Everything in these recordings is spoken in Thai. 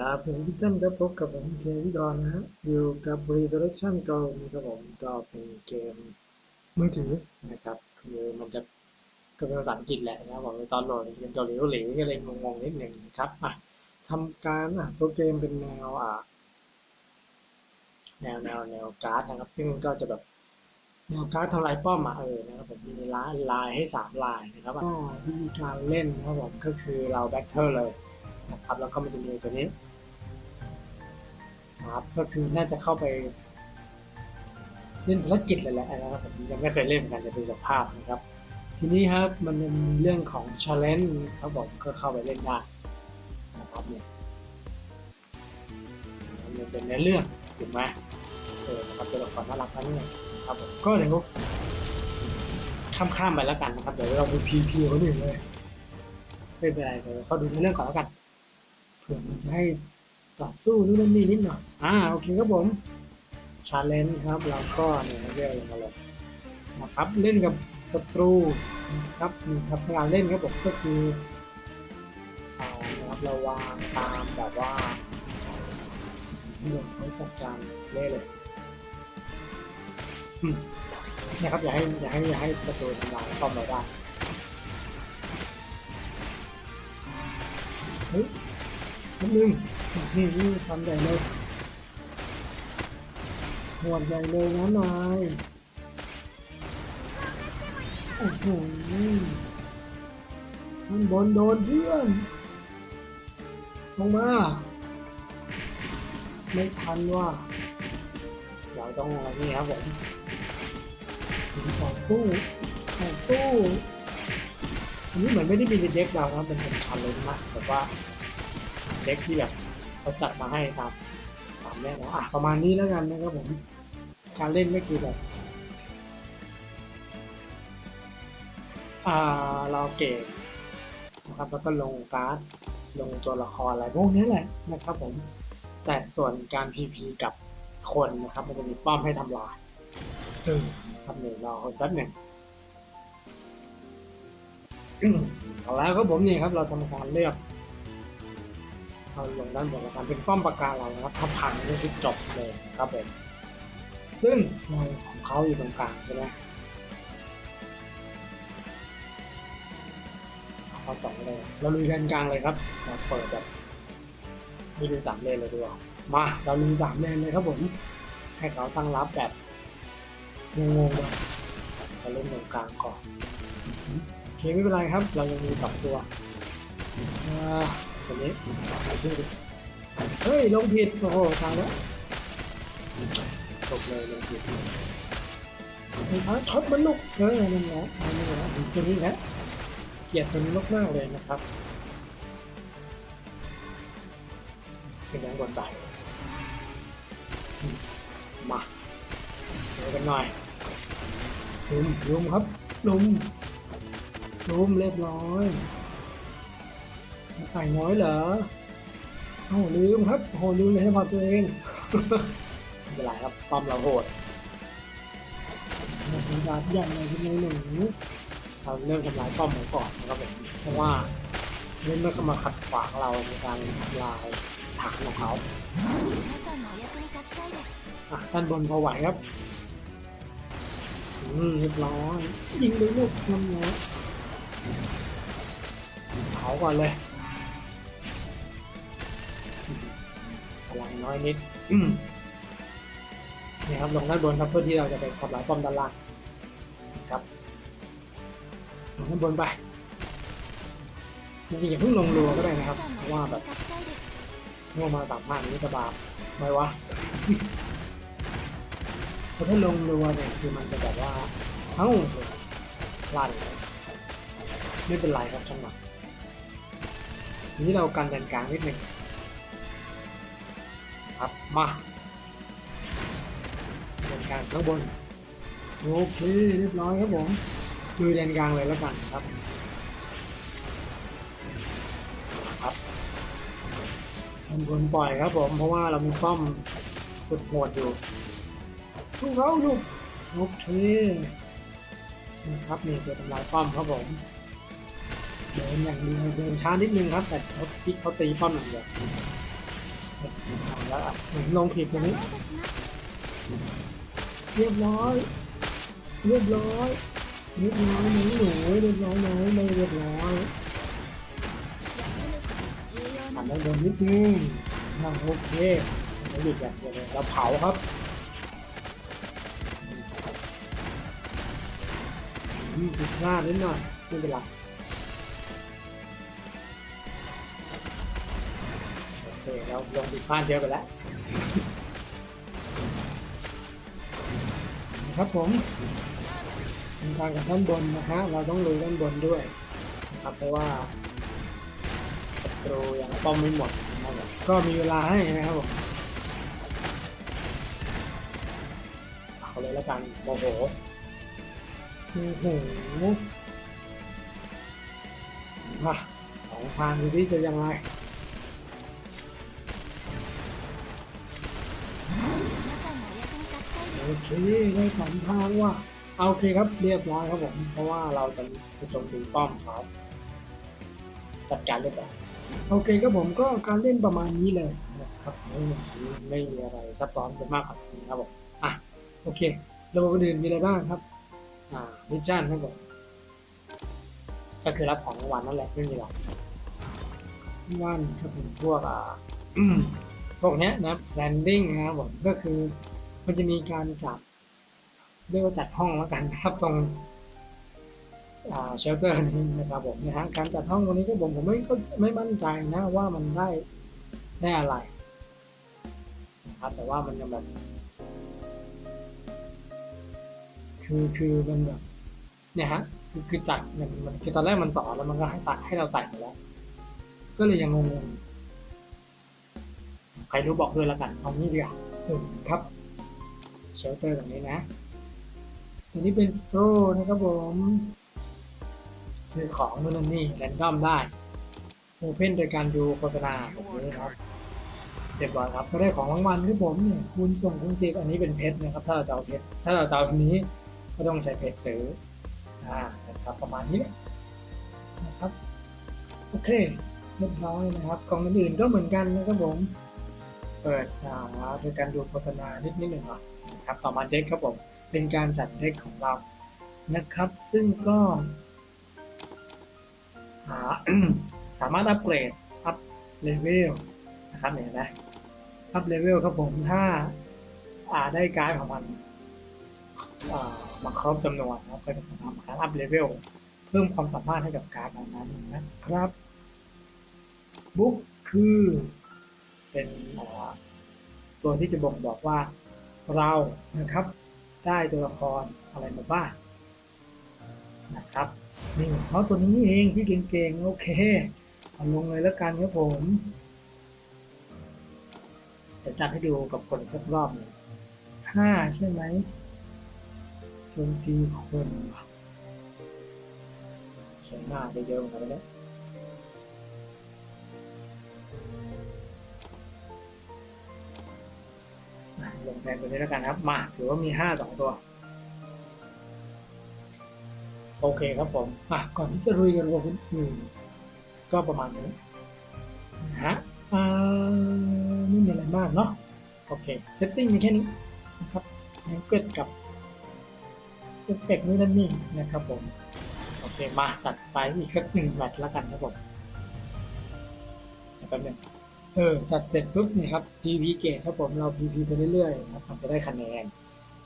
ครับถึงทุกท่านครับพบกับผมเควิดอนนะฮะอยู่กับ Resurrection ก็นะครับผมก็เป็นเกมมือถือนะครับคือมันจะก็เป็นภาษาอังกฤษแหละนะครับผมตอนโหลดเป็นเกาหลีเกาหลีก็เลยงงๆนิดหนึ่งนะครับอะทำการอะตัวเกมเป็นแนวอะแนวแนวแนวการ์ดนะครับ ซึ่งก็จะแบบแนวการ์ดทำลายป้อมอะเออนะครับผมมีลายลายให้สามลายนะครับก็วิธีการเล่นนะครับผมก็คือเราแบ็คเทอร์เลยนะครับแล้วก็มันจะมีตัวนี้ ครับก็คือน่าจะเข้าไปเล่นภารกิจเลยแหละนะครับผมยังไม่เคยเล่นเหมือนกันจะดูจากภาพนะครับ ทีนี้ครับมันเป็นเรื่องของ challenge ครับผมก็เข้าไปเล่นได้นะครับเนี่ยมันเป็นเนื้อเรื่องถูกไหมเออนะครับตัวละครน่ารักทั้งนั้นครับผมก็เดี๋ยวข้ามข้ามๆไปแล้วกันนะครับเดี๋ยวเราไปพีพีคนอื่นเลยไม่เป็นไรเดี๋ยวเขาดูในเรื่องก่อนแล้วกันเผื่อมันจะให้ ต่อสู้นู่นนั่นนี่นิดหน่อย อ่าโอเคครับผมชาเลนจ์ครับเราก็เนี่ยเรียกอะไรมาเลยนะครับเล่นกับศัตรูนะครับนี่ครับงานเล่นครับผมก็คืออ่านะครับเราวางตามแบบว่าเรื่องเขาจัดการเล่นเลยอืมเนี่ยครับอย่าให้อย่าให้อย่าให้ศัตรูทำลายป้อมเราได้เฮ้ย นิดนึงนี่นี่ทำใหญ่เลยหวดใหญ่เลยนะนายโอ้โหมันบนโดนเพื่อนลงมาไม่ทันว่าเราต้องอะไรนี่ครับผมต่อสู้ต่อสู้อันนี้เหมือนไม่ได้มีในเด็กเรานะเป็นเป็นชันเลยนะแบบว่า เด็กที่แบบเขาจัดมาให้ตามตามแน่นอนอะประมาณนี้แล้วกันนะครับผมการเล่นก็คือแบบอ่าเราเก็บนะครับแล้วก็ลงการ์ดลงตัวละครอะไรพวกนี้แหละนะครับผมแต่ส่วนการ PP กับคนนะครับ มันจะมีป้อมให้ทำลายเออทำหนึ่งรอคนแป๊บหนึ่งเอาแล้วครับผมนี่ครับเราทำการเลือก เอาลงด้านบนนะครับเป็นป้อมปราการเรานะครับถ้าพังนี่คือจบเลยครับผมซึ่งรอยของเขาอยู่ตรงกลางใช่ไหมเอาสองเลยเราลุยกันกลางเลยครับเราเปิดแบบไม่ดูสามเลนเลยดีกว่ามาเราลุยสามเลนเลยครับผมให้เขาตั้งรับแบบงงๆเลยเราเล่นตรงกลางก่อนโอเคไม่เป็นไรครับ เรายังมีสองตัว ตัวนี้เฮ้ย ลงผิด โอ้โหตายแล้วตกเลยลงผิดไอ้พระช็อตมันลุกเออนั่นแหละนั่นแหละตัวนี้แหละเกลียดตัวนี้มากๆเลยนะครับเป็นแรงบนไปมาเดี๋ยวกันหน่อยลุมลุมครับลุมลุมเรียบร้อย ไข่น้อยเหรอโอ้ลืมครับโหลืมเลยให้พอตัวเองเวไรครับป้อมเราโหดมาสีดาบยันในจำนวนหนึ่งเราเริ่มทำลายป้อมของก่อนนะครับเพราะว่าเล่นเมื่อเข้ามาขัดขวางเราในการทลายฐานของเขาท่านบนพอไหวครับ อืมเรียบร้อยยิงเลยลูกน้ำเนาะเผาก่อนเลย น้อยนิดนี่ครับลงด้านบนครับเพื่อที่เราจะไปทำลายป้อมด้านล่างครับลงด้านบนไปจริงๆอย่าเพิ่งลงรัวก็ได้นะครับ เพราะว่าแบบง่วงมาตับมากนี่จะบาปไม่วะเพรถ้าลงรัวเนี่ยคือมันจะแบบว่าเอ้าลั่นไม่เป็นไรครับช่างมันนี้เรากันแดนกลางนิดนึง ครับ มาแดนกลางข้างบน โอเค เรียบร้อยครับผมดูแดนกลางเลยแล้วกันครับครับแดนบนปล่อยครับผม เพราะว่าเรามีป้อมสุดโหดอยู่ลูกเขาลูกโอเคนะครับนี่ตัวทำลายป้อมครับผมเดินอย่างเดียวเดินช้านิดนึงครับ แต่เขาพิกเขาตีป้อมอย่างเดียวเอา แล้วล่ะลงผิดตรงนี้ เรียบร้อย เรียบร้อย เรียบร้อยน้อยหนูเรียบร้อยน้อยเรียบร้อยทำได้เร็นิดนึงนั่โอเคไม่หยุดอย่างเดียวเลยเราเผาครับหยุดหน้านิดหน่อยไม่เป็นไร เคเราลงผิดพลาดเยอะไปแล้วนะครับผมทางการกับด้านบนนะฮะเราต้องลุยด้านบนด้วยนะครับเพราะว่าศัตรูยังป้อมไม่หมดนะครับผมก็มีเวลาให้นะครับผมเอาเลยแล้วกันโมโหโอ้โหมาสองทางดูที่จะยังไง อเคได้สองทางว่ะเอาโอเคครับเรียบร้อยครับผมเพราะว่าเราจะไปโจมตีป้อมเขาจัดการเรียบร้อยโอเคครับผมก็การเล่นประมาณนี้เลยนะครับไม่ไม่มีอะไรซับซ้อนไปมากกว่านี้ครับผมอะโอเคระบบอื่นมีอะไรบ้างครับ อ่ามิชชั่นครับผมก็คือรับของรางวัลนั่นแหละไม่มีหรอกรวันครับผมพวกอ่าพวกเนี้ยนะแลนดิ้งนะครับผมก็คือ มันจะมีการจัดเรียกว่าจัดห้องแล้วกันนะครับตรงเชลเตอร์นี้นะครับผมนะฮะการจัดห้องตรงนี้ก็ผมผมไม่ก็ไม่มั่นใจนะว่ามันได้ได้อะไรนะครับแต่ว่ามันยังแบบคือคือมันแบบเนี่ยฮะคือคือจัดมันมันคือตอนแรกมันสอนแล้วมันก็ให้ใส่ให้เราใส่ไปแล้ว ก็เลยยังงงใครรู้บอกด้วยแล้วกันเอางี้ดีกว่าครับ เชลเตอร์ตรงนี้นะตัวนี้เป็นสโตรนะครับผมคือของนู่นนี่แรนดอมได้โอเพนโดยการดูโฆษณาแบบนี้นะครับเรียบร้อยครับก็ได้ของรางวัลที่ผมเนี่ยคูณส่งคูณสิบอันนี้เป็นเพชรนะครับ ถ้าเราจะเอาเพชรถ้าเราจะเอาอันนี้ก็ต้องใช้เพชรซื้ออ่านะครับประมาณนี้นะครับโอเคเรียบร้อยนะครับกล่องอื่นๆก็เหมือนกันนะครับผมเปิดอ่าโดยการดูโฆษณานิดนิดหนึ่งหน่อย นะครับต่อมาเด็กครับผมเป็นการจัดเด็กของเรานะครับ ซึ่งก็สามารถอัปเกรดอัพเลเวลนะครับเห็นไหมอัพเลเวลครับผมถ้าอาได้การ์ดของมันมาครบจำนวนนะครับก็จะทำการอัพเลเวลเพิ่มความสามารถให้กับการ์ดเหล่านั้นนะครับบุ๊กคือเป็นตัวที่จะบ่งบอกว่า เรานะครับ ได้ตัวละครอะไรมาบ้างนะครับนี่เพราตัวนี้นี่เองที่เก่งๆโอเคเอาลงเลยแล้วกันครับผม จะจัดให้ดูกับคนสักรอบหนึ่งห้าใช่ไหมโจมตีคนว่ะใช้หน้าจะเยอะเหมือน กันนะอ่งแทนตัวนี้แล้วกันครับ มาถือว่ามีห้าสองตัว โอเคครับผม อะ ก่อนที่จะลุยกันกันอื่นก็ประมาณนี้นะฮะอ่าไม่มีอะไรมากเนาะโอเคเซตติ้งมีแค่นี้นะครับยังเกิดกับเอฟเฟกต์นู่นนั่นนี่นะครับผม โอเค มาจัดไปอีกสักหนึ่งแมตช์แล้วกันครับผมเดี๋ยวแป๊บนึง เออจัดเสร็จปุ๊บเนี่ยครับ PV เกตครับผมเรา PV ไปเรื่อยๆนะครับมันจะได้คะแนน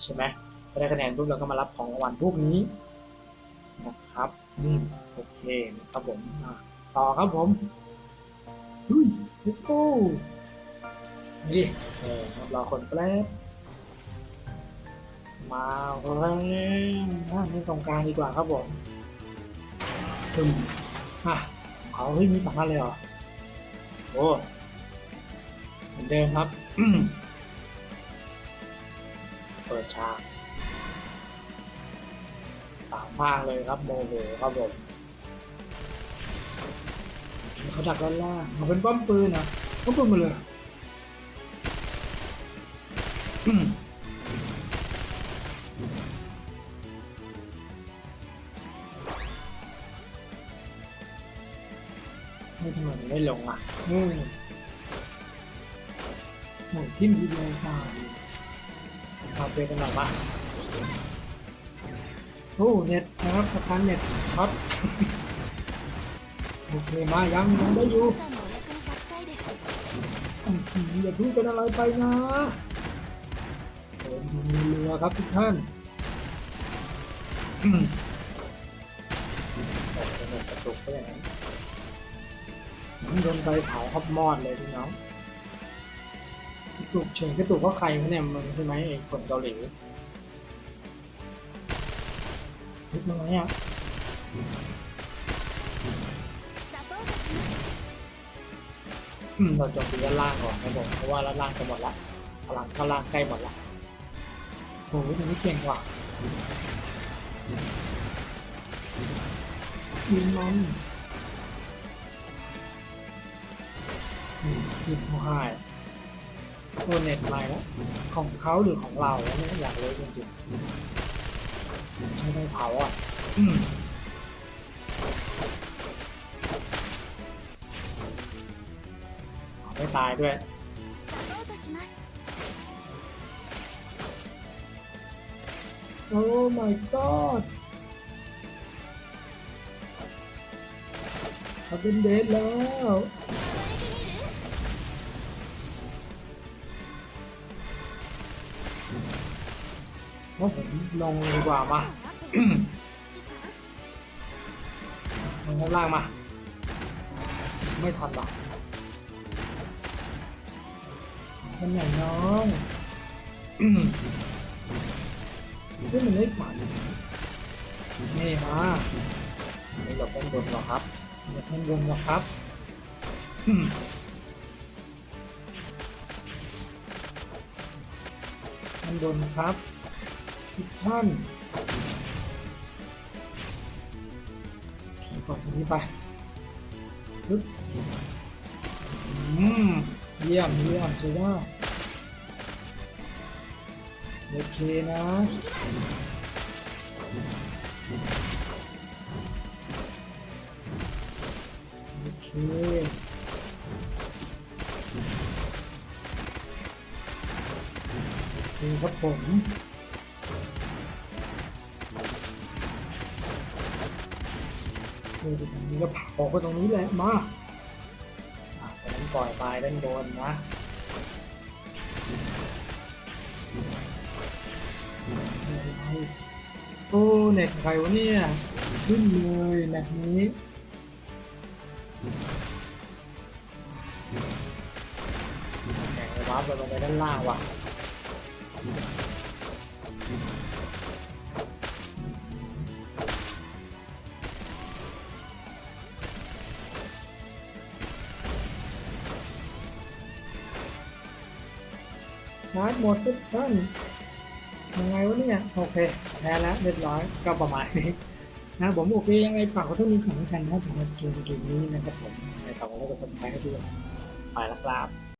ใช่ไหมพอได้คะแนนปุ๊บเราก็มารับของรางวัลพวกนี้นะครับนี่โอเคนะครับผมต่อครับผมดุยเลตโก้นี่เออครับรอคนแป๊บมาแล้วนั่งที่ตรงกลางดีกว่าครับผมตึมอะเขาเฮ้ยมีสองอันเลยเหรอโอ้ เหมือนเดิมครับ เปิดฉากสามภาคเลยครับโมโหครับผมเขาดักด้านล่างมันเป็นป้อมปืนนะป้อมปืนมาเลยไม่ทำไมไม่ลงอะอืม หมดทิ้งทีเดียวตายเอาเจอกันหน่อยบ้างโอ้เน็ตนะครับสะพานเน็ตช็อตโอเคมายังยังได้อยู่อย่าพูดเป็นอะไรไปนะผมมีเรือครับทุกท่านกระตกไปยังไหนน้ำโดนไปเผาฮอปบมอดเลยพี่น้อง ถูกเฉยก็ถูกเพราะใครเนี่ยมันใช่ไหมไอ้คนเกาหลีนิดนึงไหมอะเราจบที่ด้านล่างก่อนนะผมเพราะว่าด้านล่างจะหมดละพลังก็ล่างใกล้หมดละโอ้ยตรงนี้เพียงกว่าอินมันอินเขาให้ โดนเน็ตมาแล้วของเขาหรือของเราเนี่ยอยากรู้จริงๆไม่ได้เผาอะไม่ตายด้วยโอ้ my god เขาเป็นเดนแล้ว ลงเลยดีกว่ามาลงข้างล่างมา ไม่ทันหรอกมันใหญ่น้องอืมนี่มันไม่ฝันนี่มาไม่หลบด้านบนหรอกครับหลบด้านบนหรอกครับอืมด้านบนครับ ทุกท่านกดตรงนี้ไปปึ๊บอืมเยี่ยมเยี่ยมใช่ได้โอเคนะโอเคโอเคครับผม ออตรงนี้ก็เผาก็ตรงนี้แหละมาอะตอนนั้นปล่อยไปด้านบนนะโอ้เน็ตใครวะเนี่ยขึ้นเลยแมตนี้แข่งวับลงไปด้านล่างว่ะ มาร์หมดทุกท่านยังไงวะเนี่ย โอเคแพ้แล้วเรียบร้อยก็ประมาณนี้นะผมโอเคยังไงฝากขอโทษนี้ก่อยแล้วกันนะสำหรับเกมเกมนี้นะครับผมในต่อไปก็จะสนใจให้ด้วยไปแล้วครับ